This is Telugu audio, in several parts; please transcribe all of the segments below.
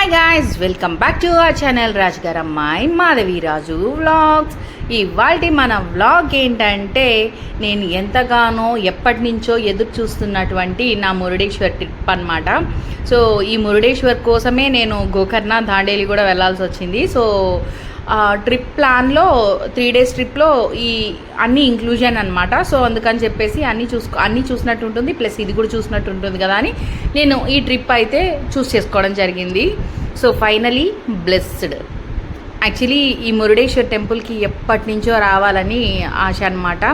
Hi guys welcome back to our channel Raju గారమ్మాయి Madhaviraju vlogs ఇవాళ మన వ్లాగ్ ఏంటంటే నేను ఎంతగానో ఎప్పటి నుంచో ఎదురు చూస్తున్నటువంటి నా మురుడేశ్వర్ ట్రిప్ అనమాట సో ఈ మురుడేశ్వర్ కోసమే నేను గోకర్ణ దాండేలి కూడా వెళ్ళాల్సి వచ్చింది. సో ట్రిప్ ప్లాన్లో త్రీ డేస్ ట్రిప్లో ఈ అన్ని ఇంక్లూజన్ అనమాట సో అందుకని చెప్పేసి అన్నీ చూసుకో అన్నీ చూసినట్టు ఉంటుంది ప్లస్ ఇది కూడా చూసినట్టు ఉంటుంది కదా అని నేను ఈ ట్రిప్ అయితే చూస్ చేసుకోవడం జరిగింది. సో ఫైనలీ బ్లెస్డ్ యాక్చువల్లీ ఈ మురుడేశ్వర్ టెంపుల్కి ఎప్పటి నుంచో రావాలని ఆశ అనమాట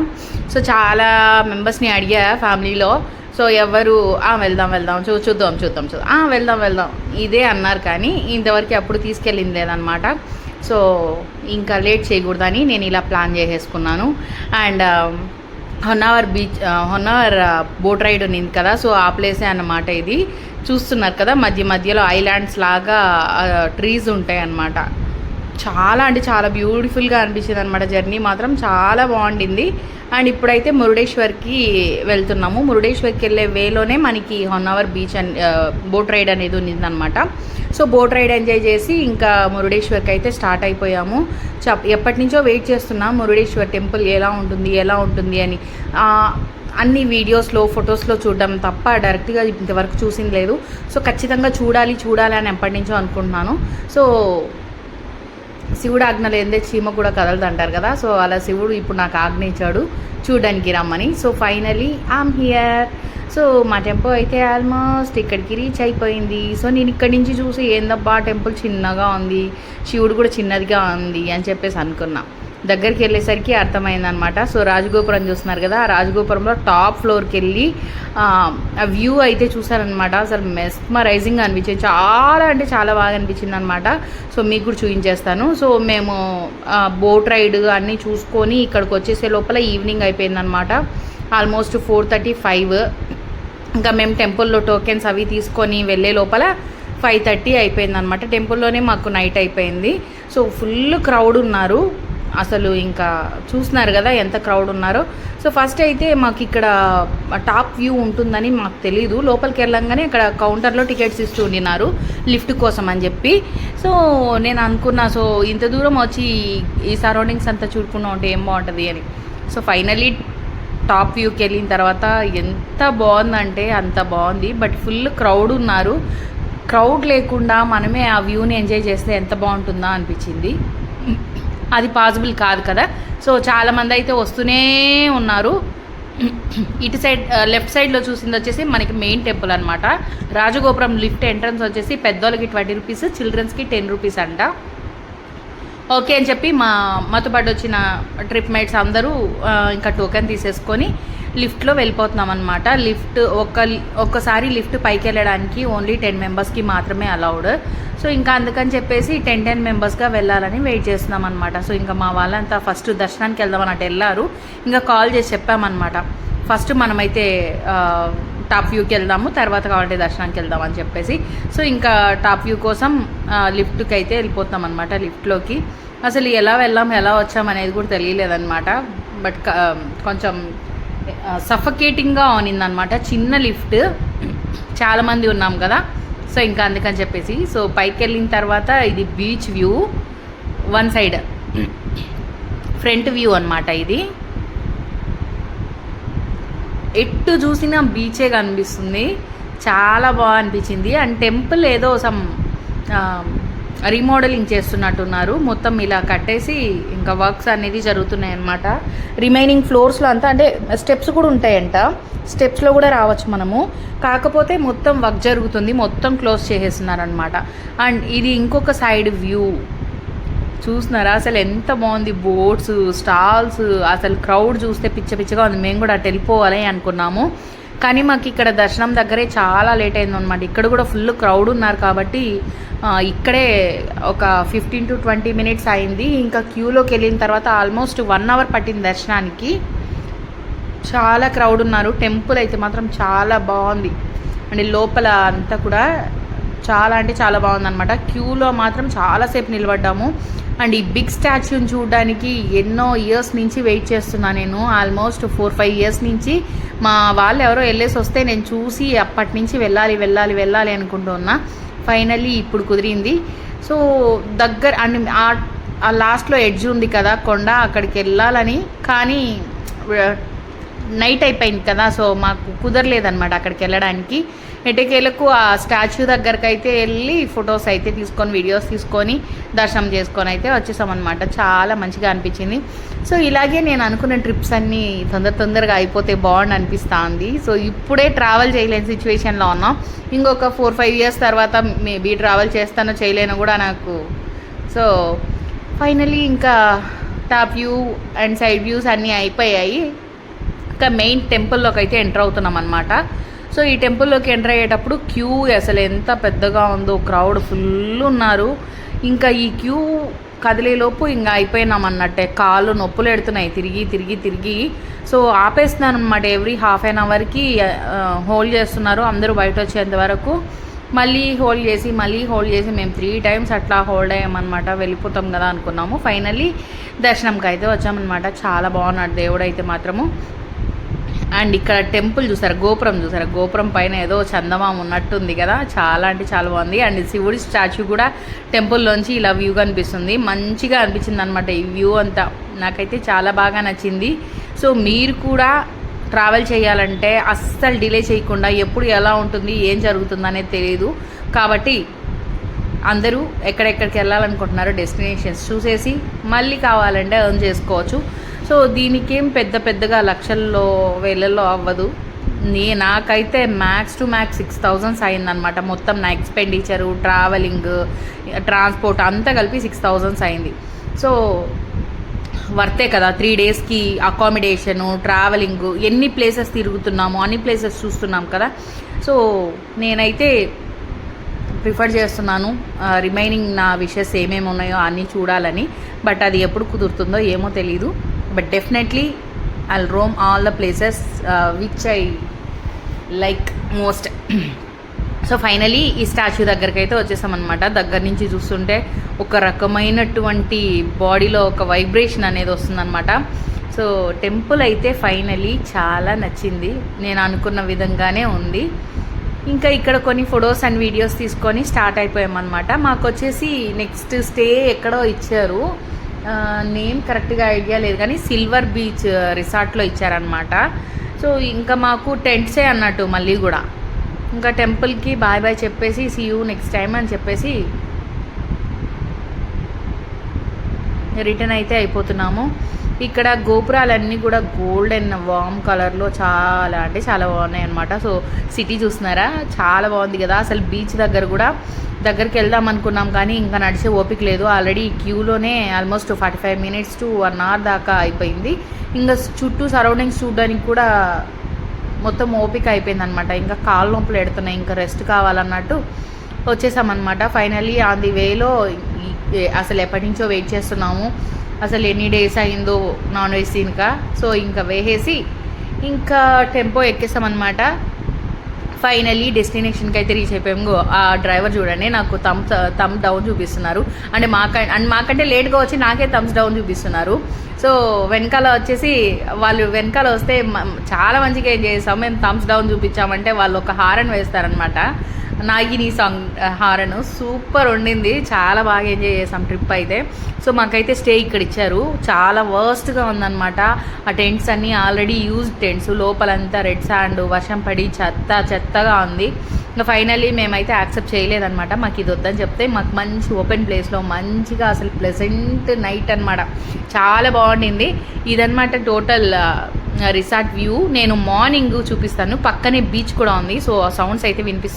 సో చాలా మెంబర్స్ని అడిగా ఫ్యామిలీలో. సో ఎవరు వెళ్దాం వెళ్దాం చూ చూద్దాం చూద్దాం చూద్దాం. వెళ్దాం వెళ్దాం. ఇదే అన్నారు కానీ ఇంతవరకు అప్పుడు తీసుకెళ్ళింది లేదనమాట సో ఇంకా లేట్ చేయకూడదని నేను ఇలా ప్లాన్ చేసేసుకున్నాను. And um, Honnavar beach uh, Honnavar uh, boat ride ఉన్నింది కదా సో ఆ ప్లేసే అన్నమాట ఇది. చూస్తున్నారు కదా మధ్య మధ్యలో ఐలాండ్స్ లాగా uh, ట్రీస్ ఉంటాయి అన్నమాట చాలా అంటే చాలా బ్యూటిఫుల్గా అనిపించింది అనమాట జర్నీ మాత్రం. చాలా బాగుండింది. అండ్ ఇప్పుడైతే మురుడేశ్వర్కి వెళ్తున్నాము. మురుడేశ్వర్కి వెళ్ళే వేలోనే మనకి వన్ అవర్ బీచ్ అని బోట్ రైడ్ అనేది ఉన్నిందనమాట సో బోట్ రైడ్ ఎంజాయ్ చేసి ఇంకా మురుడేశ్వర్కి అయితే స్టార్ట్ అయిపోయాము. చ ఎప్పటి నుంచో వెయిట్ చేస్తున్నాం మురుడేశ్వర్ టెంపుల్ ఎలా ఉంటుంది ఎలా ఉంటుంది అని. అన్ని వీడియోస్లో ఫొటోస్లో చూడడం తప్ప డైరెక్ట్గా ఇంతవరకు చూసింది లేదు. సో ఖచ్చితంగా చూడాలి చూడాలి అని ఎప్పటి నుంచో అనుకుంటున్నాను. సో శివుడు ఆజ్ఞ లేదే చీమ కూడా కదలదు అంటారు కదా. సో అలా శివుడు ఇప్పుడు నాకు ఆజ్ఞ ఇచ్చాడు. చూడడానికి రమ్మని. So finally I'm here so మా టెంపుల్ అయితే ఆల్మోస్ట్ ఇక్కడికి రీచ్ అయిపోయింది. సో నేను ఇక్కడి నుంచి చూసి ఏందబ్బా టెంపుల్ చిన్నగా ఉంది. శివుడు కూడా చిన్నదిగా ఉంది అని చెప్పేసి అనుకున్నా. దగ్గరికి వెళ్ళేసరికి అర్థమైందనమాట సో రాజగోపురం చూస్తున్నారు కదా ఆ రాజగోపురంలో టాప్ ఫ్లోర్కి వెళ్ళి ఆ వ్యూ అయితే చూసారనమాట అసలు మెస్మరైజింగ్ అనిపించింది. చాలా అంటే చాలా బాగా అనిపించింది అనమాట సో మీకు కూడా చూపించేస్తాను. సో మేము బోట్ రైడ్ అన్నీ చూసుకొని ఇక్కడికి వచ్చేసే లోపల ఈవినింగ్ అయిపోయిందనమాట ఆల్మోస్ట్ ఫోర్ థర్టీ ఫైవ్. ఇంకా మేము టెంపుల్లో టోకెన్స్ అవి తీసుకొని వెళ్ళే లోపల ఫైవ్ థర్టీ అయిపోయింది అనమాట టెంపుల్లోనే మాకు నైట్ అయిపోయింది. సో ఫుల్ క్రౌడ్ ఉన్నారు. అసలు ఇంకా చూస్తున్నారు కదా ఎంత క్రౌడ్ ఉన్నారో. సో ఫస్ట్ అయితే మాకు ఇక్కడ టాప్ వ్యూ ఉంటుందని మాకు తెలీదు. లోపలికి వెళ్ళంగానే ఇక్కడ కౌంటర్లో టికెట్స్ ఇస్తూ ఉండినారు లిఫ్ట్ కోసం అని చెప్పి. సో నేను అనుకున్నా సో ఇంత దూరం వచ్చి ఈ సరౌండింగ్స్ అంతా చూడుకున్నా ఉంటే ఏం బాగుంటుంది? అని. సో ఫైనలీ టాప్ వ్యూకి వెళ్ళిన తర్వాత ఎంత బాగుందంటే అంత బాగుంది. బట్ ఫుల్ క్రౌడ్ ఉన్నారు. క్రౌడ్ లేకుండా మనమే ఆ వ్యూని ఎంజాయ్ చేస్తే ఎంత బాగుంటుందా అనిపించింది. అది పాసిబుల్ కాదు కదా. సో చాలామంది అయితే వస్తూనే ఉన్నారు. ఇటు సైడ్ లెఫ్ట్ సైడ్లో చూసింది వచ్చేసి మనకి మెయిన్ టెంపుల్ అనమాట రాజగోపురం లిఫ్ట్ ఎంట్రన్స్ వచ్చేసి పెద్దోళ్ళకి ట్వంటీ రూపీస్ చిల్డ్రన్స్కి టెన్ రూపీస్ అంట. ఓకే అని చెప్పి మా మాతో పాటు వచ్చిన ట్రిప్ మేట్స్ అందరూ ఇంకా టోకెన్ తీసేసుకొని లిఫ్ట్లో వెళ్ళిపోతున్నాం అనమాట లిఫ్ట్ ఒక ఒక్కసారి లిఫ్ట్ పైకి వెళ్ళడానికి ఓన్లీ టెన్ మెంబర్స్కి మాత్రమే అలౌడ్. సో ఇంకా అందుకని చెప్పేసి టెన్ టెన్ మెంబర్స్గా వెళ్ళాలని వెయిట్ చేస్తున్నాం అనమాట సో ఇంకా మా వాళ్ళంతా ఫస్ట్ దర్శనానికి వెళ్దామని అటు వెళ్ళారు. ఇంకా కాల్ చేసి చెప్పామన్నమాట ఫస్ట్ మనమైతే టాప్ వ్యూకి వెళ్దాము తర్వాత కావాలంటే దర్శనానికి వెళ్దాం అని చెప్పేసి. సో ఇంకా టాప్ వ్యూ కోసం లిఫ్ట్కి అయితే వెళ్ళిపోతాం అనమాట లిఫ్ట్లోకి. అసలు ఎలా వెళ్ళాం ఎలా వచ్చాం అనేది కూడా తెలియలేదన్నమాట. బట్ కొంచెం సఫకేటింగ్గా ఉన్నిందనమాట చిన్న లిఫ్ట్. చాలామంది ఉన్నాం కదా. సో ఇంకా అందుకని చెప్పేసి. సో పైకి వెళ్ళిన తర్వాత ఇది beach view. One side. Front view అనమాట ఇది. ఎటు చూసినా బీచే కనిపిస్తుంది. చాలా బాగా అనిపించింది. అండ్ టెంపుల్ ఏదో సమ్ రీమోడలింగ్ చేస్తున్నట్టున్నారు. మొత్తం ఇలా కట్టేసి ఇంకా వర్క్స్ అనేది జరుగుతున్నాయి అన్నమాట రిమైనింగ్ ఫ్లోర్స్లో అంతా అంటే స్టెప్స్ కూడా ఉంటాయంట. స్టెప్స్లో కూడా రావచ్చు మనము. కాకపోతే మొత్తం వర్క్ జరుగుతుంది. మొత్తం క్లోజ్ చేసేస్తున్నారనమాట అండ్ ఇది ఇంకొక సైడ్ వ్యూ చూస్తున్నారా అసలు ఎంత బాగుంది. బోట్స్ స్టాల్స్ అసలు క్రౌడ్ చూస్తే పిచ్చ పిచ్చగా ఉంది. మేము కూడా అటు వెళ్ళిపోవాలి అనుకున్నాము. కానీ మాకు ఇక్కడ దర్శనం దగ్గరే చాలా లేట్ అయింది అనమాట ఇక్కడ కూడా ఫుల్ క్రౌడ్ ఉన్నారు కాబట్టి ఇక్కడే ఒక ఫిఫ్టీన్ టు ట్వంటీ మినిట్స్ అయింది. ఇంకా క్యూలోకి వెళ్ళిన తర్వాత ఆల్మోస్ట్ వన్ అవర్ పట్టింది దర్శనానికి. చాలా క్రౌడ్ ఉన్నారు. టెంపుల్ అయితే మాత్రం చాలా బాగుంది. అండ్ లోపల అంతా కూడా చాలా అంటే చాలా బాగుంది అనమాట క్యూలో మాత్రం చాలాసేపు నిలబడ్డాము. అండ్ ఈ బిగ్ స్టాచ్యూని చూడడానికి ఎన్నో ఇయర్స్ నుంచి వెయిట్ చేస్తున్నా నేను. ఆల్మోస్ట్ ఫోర్ ఫైవ్ ఇయర్స్ నుంచి మా వాళ్ళు ఎవరో వెళ్ళేసి వస్తే నేను చూసి అప్పటి నుంచి వెళ్ళాలి వెళ్ళాలి వెళ్ళాలి అనుకుంటున్నా ఫైనల్లీ ఇప్పుడు కుదిరింది. సో దగ్గర అండ్ ఆ లాస్ట్లో ఎడ్జ్ ఉంది కదా కొండ అక్కడికి వెళ్ళాలని. కానీ నైట్ అయిపోయింది కదా సో మాకు కుదరలేదనమాట అక్కడికి వెళ్ళడానికి. ఎటకేలకు ఆ స్టాచ్యూ దగ్గరకు అయితే వెళ్ళి ఫొటోస్ అయితే తీసుకొని వీడియోస్ తీసుకొని దర్శనం చేసుకొని అయితే వచ్చేసామన్నమాట. చాలా మంచిగా అనిపించింది. సో ఇలాగే నేను అనుకున్న ట్రిప్స్ అన్నీ తొందర తొందరగా అయిపోతే బాగుండి అనిపిస్తుంది. సో ఇప్పుడే ట్రావెల్ చేయలేని సిచ్యువేషన్లో ఉన్నాం. ఇంకొక ఫోర్ ఫైవ్ ఇయర్స్ తర్వాత మేబీ ట్రావెల్ చేస్తానో చేయలేనో కూడా నాకు. సో ఫైనలీ ఇంకా top view and side views అన్నీ అయిపోయాయి. ఇంకా మెయిన్ టెంపుల్లోకి అయితే ఎంటర్ అవుతున్నాం అనమాట సో ఈ టెంపుల్లోకి ఎంటర్ అయ్యేటప్పుడు క్యూ అసలు ఎంత పెద్దగా ఉందో క్రౌడ్ ఫుల్ ఉన్నారు. ఇంకా ఈ క్యూ కదిలేలోపు ఇంకా అయిపోయినాం అన్నట్టే. కాళ్ళు నొప్పులు ఎడుతున్నాయి. తిరిగి తిరిగి తిరిగి. సో ఆపేస్తున్నాను అనమాట ఎవ్రీ హాఫ్ అన్ అవర్కి హోల్డ్ చేస్తున్నారు. అందరూ బయట వచ్చేంత వరకు. మళ్ళీ హోల్డ్ చేసి మళ్ళీ హోల్డ్ చేసి మేము త్రీ టైమ్స్ అట్లా హోల్డ్ అయ్యామన్నమాట వెళ్ళిపోతాం కదా అనుకున్నాము. ఫైనల్లీ దర్శనంకి అయితే వచ్చామన్నమాట చాలా బాగున్నాడు దేవుడు అయితే మాత్రము. అండ్ ఇక్కడ టెంపుల్ చూసారా? గోపురం చూసారా? గోపురం పైన ఏదో చందమామ ఉన్నట్టుంది కదా? చాలా అంటే చాలా బాగుంది. అండ్ శివుడి స్టాచ్యూ కూడా టెంపుల్లోంచి ఇలా వ్యూ కనిపిస్తుంది. మంచిగా అనిపించింది అనమాట ఈ వ్యూ అంతా. నాకైతే చాలా బాగా నచ్చింది. సో మీరు కూడా ట్రావెల్ చేయాలంటే అస్సలు డిలే చేయకుండా ఎప్పుడు ఎలా ఉంటుంది ఏం జరుగుతుంది అనేది తెలియదు. కాబట్టి అందరూ ఎక్కడెక్కడికి వెళ్ళాలనుకుంటున్నారో డెస్టినేషన్స్ చూసేసి మళ్ళీ కావాలంటే ఎర్న్ చేసుకోవచ్చు. సో దీనికేం పెద్ద పెద్దగా లక్షల్లో వేలల్లో అవ్వదు. నే నాకైతే max to max six thousands అయిందనమాట మొత్తం నా ఎక్స్పెండిచరు ట్రావెలింగ్ ట్రాన్స్పోర్ట్ అంతా కలిపి సిక్స్ థౌజండ్స్ అయింది. సో వర్తే కదా? త్రీ డేస్కి అకామిడేషను ట్రావెలింగ్ ఎన్ని ప్లేసెస్ తిరుగుతున్నాము అన్ని ప్లేసెస్ చూస్తున్నాం కదా? సో నేనైతే ప్రిఫర్ చేస్తున్నాను. రిమైనింగ్ నా విషెస్ ఏమేమి ఉన్నాయో అన్నీ చూడాలని. బట్ అది ఎప్పుడు కుదురుతుందో ఏమో తెలీదు. But definitely I roam all the places which I like most so finally ఈ స్టాచ్యూ దగ్గరికి అయితే వచ్చేసామన్నమాట. దగ్గర నుంచి చూస్తుంటే ఒక రకమైనటువంటి బాడీలో ఒక వైబ్రేషన్ అనేది వస్తుందన్నమాట. సో టెంపుల్ అయితే ఫైనలీ చాలా నచ్చింది. నేను అనుకున్న విధంగానే ఉంది. ఇంకా ఇక్కడ కొన్ని ఫొటోస్ అండ్ వీడియోస్ తీసుకొని స్టార్ట్ అయిపోయామన్నమాట. మాకు వచ్చేసి నెక్స్ట్ స్టే ఎక్కడో ఇచ్చారు. నేమ్ కరెక్ట్గా ఐడియా లేదు. కానీ సిల్వర్ బీచ్ రిసార్ట్లో ఇచ్చారనమాట సో ఇంకా మాకు టెంట్సే అన్నట్టు మళ్ళీ కూడా. ఇంకా టెంపుల్కి బాయ్ బాయ్ చెప్పేసి సీ యూ నెక్స్ట్ టైం అని చెప్పేసి రిటర్న్ అయితే అయిపోతున్నాము. ఇక్కడ గోపురాలన్నీ కూడా గోల్డెన్ వామ్ కలర్లో చాలా అంటే చాలా బాగున్నాయి అనమాట సో సిటీ చూస్తున్నారా? చాలా బాగుంది కదా. అసలు బీచ్ దగ్గర కూడా దగ్గరికి వెళ్దాం అనుకున్నాం కానీ ఇంకా నడిచే ఓపిక లేదు. Already క్యూలోనే almost forty five minutes to one hour దాకా అయిపోయింది. ఇంకా చుట్టూ సరౌండింగ్స్ చూడడానికి కూడా మొత్తం ఓపిక అయిపోయింది అనమాట ఇంకా కాళ్ళు నొప్పులు ఎడుతున్నాయి ఇంకా రెస్ట్ కావాలన్నట్టు వచ్చేసామన్నమాట. ఫైనల్లీ ఆన్ ది వేలో అసలు ఎప్పటి నుంచో వెయిట్ చేస్తున్నాము. అసలు ఎన్ని డేస్ అయిందో నాన్ వెజ్ తినక సో ఇంకా వేసేసి ఇంకా టెంపో ఎక్కేసామన్నమాట. ఫైనలీ డెస్టినేషన్కి అయితే రీచ్ అయిపోయాము ఆ డ్రైవర్ చూడండి నాకు థమ్ థమ్ డౌన్ చూపిస్తున్నారు. అంటే మాక అండ్ మాకంటే లేట్గా వచ్చి నాకే థమ్స్ డౌన్ చూపిస్తున్నారు. సో వెనకాల వచ్చేసి వాళ్ళు వెనకాల వస్తే చాలా మంచిగా ఏం చేసాం మేము థమ్స్ డౌన్ చూపించామంటే వాళ్ళు ఒక హారన్ వేస్తారనమాట నాగిని సాంగ్ హారన్. సూపర్ ఉండింది. చాలా బాగా ఎంజాయ్ చేసాం ట్రిప్ అయితే. సో మాకైతే స్టే ఇక్కడ ఇచ్చారు. చాలా వర్స్ట్గా ఉందన్నమాట. ఆ టెంట్స్ అన్నీ ఆల్రెడీ యూజ్ టెంట్స్ లోపలంతా రెడ్ సాండ్ వర్షం పడి చెత్త చెత్తగా ఉంది. ఇంకా ఫైనల్లీ మేమైతే యాక్సెప్ట్ చేయలేదన్నమాట. మాకు ఇది వద్దని చెప్తే మాకు మంచి ఓపెన్ ప్లేస్లో మంచిగా అసలు ప్లెజెంట్ నైట్ అనమాట చాలా బాగుండింది. ఇదనమాట టోటల్ రిసార్ట్ వ్యూ నేను మార్నింగ్ చూపిస్తాను. పక్కనే బీచ్ కూడా ఉంది. సో ఆ సౌండ్స్ అయితే వినిపిస్తాను